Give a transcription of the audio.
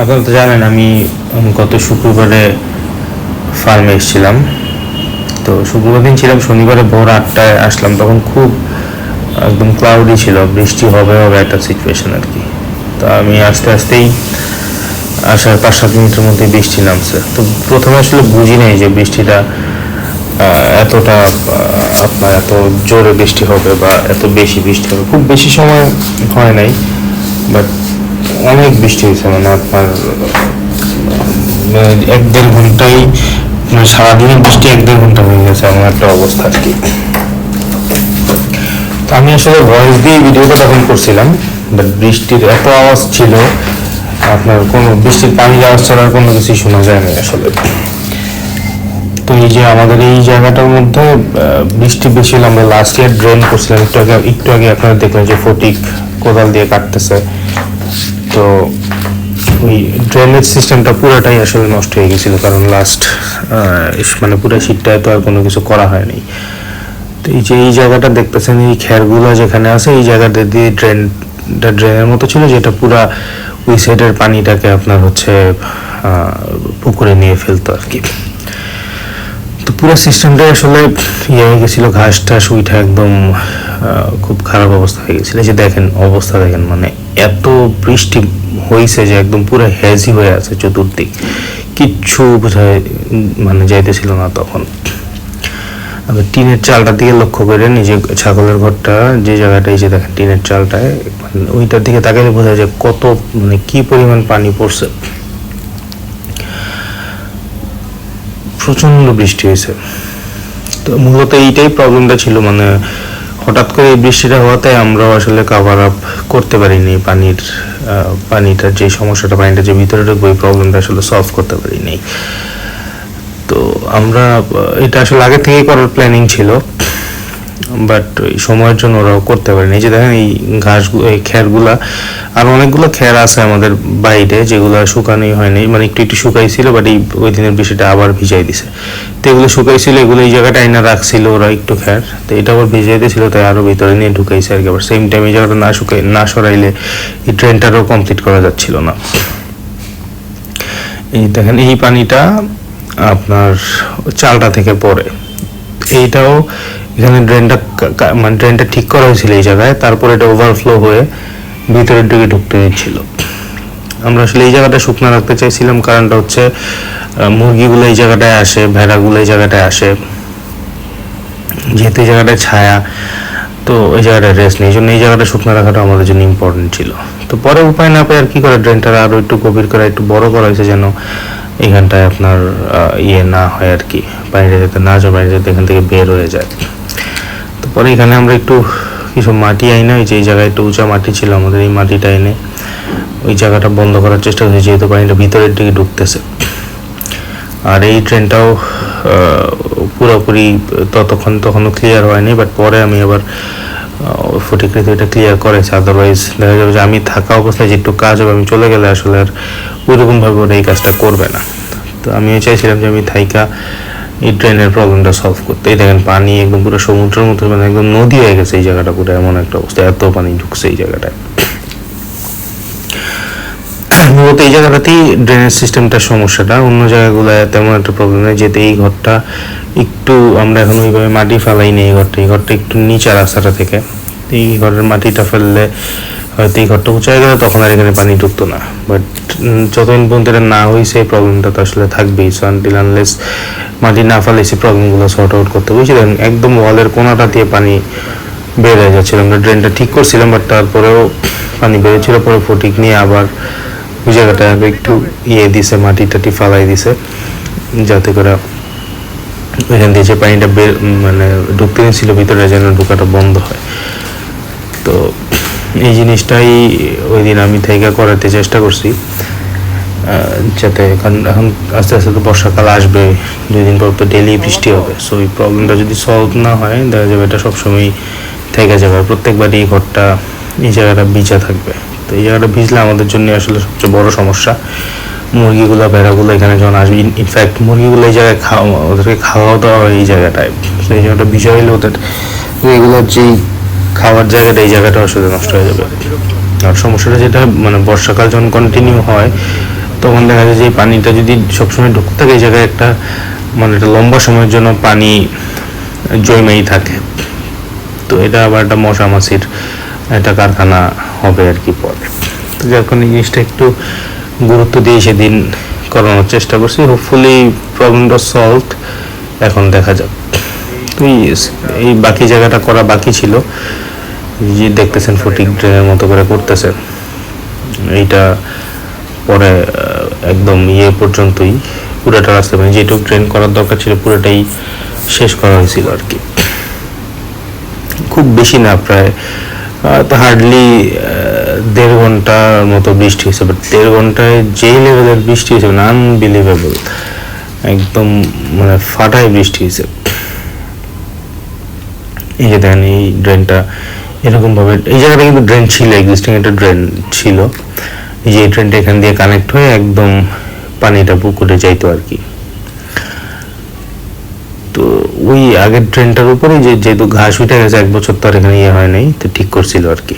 আপনারা তো জানেন আমি গত শুক্রবারে ফার্মে এসেছিলাম। তো শুক্রবার দিন ছিলাম, শনিবারে ভোর আটটায় আসলাম, তখন খুব একদম ক্লাউডি ছিল, বৃষ্টি হবে হবে একটা সিচুয়েশন আর কি। তো আমি আস্তে আস্তেই আসার পাঁচ সাত মিনিটের মধ্যে বৃষ্টি নামছে। তো প্রথমে আসলে বুঝি নাই যে বৃষ্টিটা এতটা আপনার এত জোরে বৃষ্টি হবে বা এত বেশি বৃষ্টি হবে। খুব বেশি সময় হয় নাই বাট অনেক বৃষ্টি হয়েছে মানে আপনার মানে এক দেড় ঘন্টায় মানে সারাদিনের বৃষ্টি এক দেড় ঘণ্টা হয়ে গেছে, এমন একটা অবস্থা আর কি। তো আমি আসলে ভয়েস দিয়ে ভিডিওটা তখন করছিলাম বাট বৃষ্টির এত আওয়াজ ছিল, আপনার কোনো বৃষ্টির পানির আওয়াজ ছাড়া কোনো কিছু শোনা যায় না আসলে। তো এই যে আমাদের এই জায়গাটার মধ্যে বৃষ্টি বেশি আমরা লাস্ট ইয়ার ড্রেন করছিলাম, একটু আগে একটু আগে আপনারা দেখলেন যে ফটিক কোদাল দিয়ে কাটতেছে। তো ওই ড্রেনেজ সিস্টেমটা পুরোটাই আসলে নষ্ট হয়ে গেছিল, কারণ লাস্ট মানে পুরো শীতটা তো আর কোনো কিছু করা হয়নি। তো এই যে এই জায়গাটা দেখতেছেন, এই খেরগুলো যেখানে আছে, এই জায়গাটা দিয়ে ড্রেনটা ড্রেনের মতো ছিল, যেটা পুরা ওই সাইডের পানিটাকে আপনার হচ্ছে পুকুরে নিয়ে ফেলতো আর কি। তো পুরো সিস্টেমটা আসলে ইয়ে হয়ে গেছিল ঘাস টাস উইঠা একদম খুব খারাপ অবস্থা হয়ে গেছিল। যে দেখেন অবস্থা দেখেন মানে এত বৃষ্টি হয়েছে যে একদম পুরো হেজি হয়ে আছে চতুর্দিক। কিচ্ছু বোঝায় মানে যাইতেছিল না তখন। আমি টিনের চালটার দিকে লক্ষ্য করে নিজে ছাগলের ঘরটা, যে জায়গাটা যে দেখেন টিনের চালটায় মানে ওইটার দিকে তাকালে বোঝা যায় কত মানে কি পরিমাণ পানি পড়ছে। প্রচণ্ড বৃষ্টি হয়েছে। তো মূলত এইটাই প্রবলেমটা ছিল মানে হঠাৎ করে এই বৃষ্টিটা হওয়াতে আমরাও আসলে কাভার আপ করতে পারিনি, পানির পানিটার যে সমস্যাটা, পানিটা যে ভিতরে ঢুকবো ওই প্রবলেমটা আসলে সলভ করতে পারিনি। তো আমরা এটা আসলে আগে থেকেই করার প্ল্যানিং ছিল। বাট সময়ের জন্য ওরাও করতে পারেনি। এই যে দেখেন, এই ঘাস এই খেরগুলা, আর অনেকগুলো খের আছে আমাদের বাইরে যেগুলো শুকানোই হয়নি। মানে একটু একটু শুকাইছিল বাট এই ওই দিনের বৃষ্টিটা আবার ভিজাই দিছে। তো এগুলো শুকাইছিল, এগুলো এই জায়গাটা আইনা রাখছিল ওরা একটু খের। তো এটা আবার ভিজাই দিয়েছিল তাই আরও ভিতরে নিয়ে ঢুকাইছে আর কি। আবার সেম টাইম এই জায়গাটা না শুকাই, না সরাইলে এই ট্রেনটারও কমপ্লিট করা যাচ্ছিল না। এই দেখেন, এই পানিটা আপনার চালটা থেকে পড়ে। এইটাও এখানে ড্রেনটা মানে ড্রেনটা ঠিক করা হয়েছিল এই জায়গায়, তারপর এটা ওভারফ্লো হয়ে ভিতরের দিকে ঢুকতে দিচ্ছিল। আমরা আসলে এই জায়গাটা শুকনো রাখতে চাইছিলাম, কারণটা হচ্ছে মুরগিগুলো এই জায়গাটায় আসে, ভেড়াগুলো এই জায়গাটায় আসে। যেহেতু এই জায়গাটায় ছায়া, তো এই জায়গাটায় রেস্ট নেই, এই জন্য এই জায়গাটা শুকনো রাখাটা আমাদের জন্য ইম্পর্টেন্ট ছিল। তো পরে উপায় না পেয়ে আর কি করে ড্রেনটা আরও একটু গভীর করা, একটু বড় করা হয়েছে যেন এখানটায় আপনার ইয়ে না হয় আর কি, বাইরে যেতে না বাইরে যেতে এখান থেকে বের হয়ে যায়। পরে এখানে আমরা একটু কিছু মাটি আইনা ওই যে এই জায়গায় একটু উঁচা মাটি ছিল আমাদের, এই মাটিটা এনে ওই জায়গাটা বন্ধ করার চেষ্টা করছি, যেহেতু পানিটা ভিতরের দিকে ঢুকতেছে। আর এই ট্রেনটাও পুরোপুরি ততক্ষণ তখনও ক্লিয়ার হয়নি বাট পরে আমি আবার ফটিকৃত এটা ক্লিয়ার করেছে। আদারওয়াইজ দেখা যাবে যে আমি থাকা অবস্থায় যে একটু কাজ হবে, আমি চলে গেলে আসলে আর ওইরকমভাবে ওরা এই কাজটা করবে না। তো আমিও চাইছিলাম যে আমি থাইকা এই ড্রেনের প্রবলেমটা সলভ করতে। এই দেখেন, পানি একদম পুরো সমুদ্রের মতো মানে একদম নদী হয়ে গেছে এই জায়গাটা পুরো, এমন একটা অবস্থা। এত পানি ঢুকছে এই জায়গাটায়। মূলত এই জায়গাটাতেই ড্রেনেজ সিস্টেমটার সমস্যাটা। অন্য জায়গাগুলোয় তেমন একটা প্রবলেম নেই, যেহেতু এই ঘরটা একটু আমরা এখন ওইভাবে মাটি ফেলাই ফেলাইনি এই ঘরটা। এই ঘরটা একটু নিচা রাস্তাটা থেকে। এই ঘরের মাটিটা ফেললে হয়তো এই ঘরটা উঁচু হয়ে গেলে তখন আর এখানে পানি ঢুকতো না। বাট যতদিন পর্যন্ত এটা না হয়েছে এই প্রবলেমটা তো আসলে থাকবেই। সো আনটিল আনলেস মাটি না ফেলে সেই প্রবলেমগুলো সর্ট আউট করতে বুঝলেন? একদম ওয়ালের কোনাটা দিয়ে পানি বের হয়ে যাচ্ছিল। আমরা ড্রেনটা ঠিক করছিলাম বাট তারপরেও পানি বেরোচ্ছিল। পরে ফটিক নিয়ে আবার ওই জায়গাটা একটু ইয়ে দিছে মাটি টাটি ফালাই দিছে, যাতে করে ওইখান দিয়ে যে পানিটা বের মানে ঢুকতে ছিল ভিতরে যেন ঢোকাটা বন্ধ হয়। তো এই জিনিসটাই ওই দিন আমি থেকে করাতে চেষ্টা করছি। যাতে এখন এখন আস্তে আস্তে তো বর্ষাকাল আসবে দুই দিন পর তো ডেলি বৃষ্টি হবে। সো এই প্রবলেমটা যদি সলভ না হয়, দেখা যাবে এটা সবসময় থেকে যাবে। প্রত্যেকবারই ঘরটা এই জায়গাটা ভিজা থাকবে। তো এই জায়গাটা ভিজলে আমাদের জন্য আসলে সবচেয়ে বড় সমস্যা। মুরগিগুলো, ভেড়াগুলো এখানে যখন আসবে ইনফ্যাক্ট মুরগিগুলো এই জায়গায় খাওয়া, ওদেরকে খাওয়াও দাওয়া হয় এই জায়গাটায়। তো এই জায়গাটা ভিজা হইলে ওদের এগুলোর যেই খাওয়ার জায়গাটা, এই জায়গাটা আসলে নষ্ট হয়ে যাবে। আর সমস্যাটা যেটা মানে বর্ষাকাল যখন কন্টিনিউ হয়, তখন দেখা যায় যে পানিটা যদি সবসময় ঢুকতে থাকে, এই জায়গায় একটা মানে একটা লম্বা সময়ের জন্য পানি জমেই থাকে। তো এটা আবার একটা মশা মাছির একটা কারখানা হবে আর কি পরে। তো কারণে এই জিনিসটা একটু গুরুত্ব দিয়ে সেদিন করানোর চেষ্টা করছি। হোপফুলি প্রবলেমটা সলভ এখন দেখা যাক। তো এই- বাকি জায়গাটা করা বাকি ছিল। যে দেখতেছেন ফটিক ড্রেনের মতো করে করতেছে। এইটা পরে একদম ইয়ে পর্যন্তই পুরোটা রাস্তা মানে যেটুকু ট্রেন করার দরকার ছিল পুরোটাই শেষ করা হয়েছিল আর কি। খুব বেশি না, প্রায় হার্ডলি দেড় ঘণ্টার মতো বৃষ্টি হয়েছে বাট দেড় ঘন্টায় যেই লেভেলের বৃষ্টি হয়েছে মানে আনবিলিভেবল একদম মানে ফাটায় বৃষ্টি হয়েছে। এই যে দেখেন, এই ড্রেনটা এরকম ভাবে এই জায়গাটা কিন্তু ড্রেন ছিল এক্সিস্টিং একটা ড্রেন ছিল। যে ড্রেনটা এখান দিয়ে কানেক্ট হয়ে একদম পানিটা পুকুরে যাইতো আর কি। তো ওই আগের ট্রেনটার উপরে যে, যেহেতু ঘাস উঠে গেছে, এক বছর তো আর এখানে ইয়ে হয় নাই, তো ঠিক করছিল আর কি।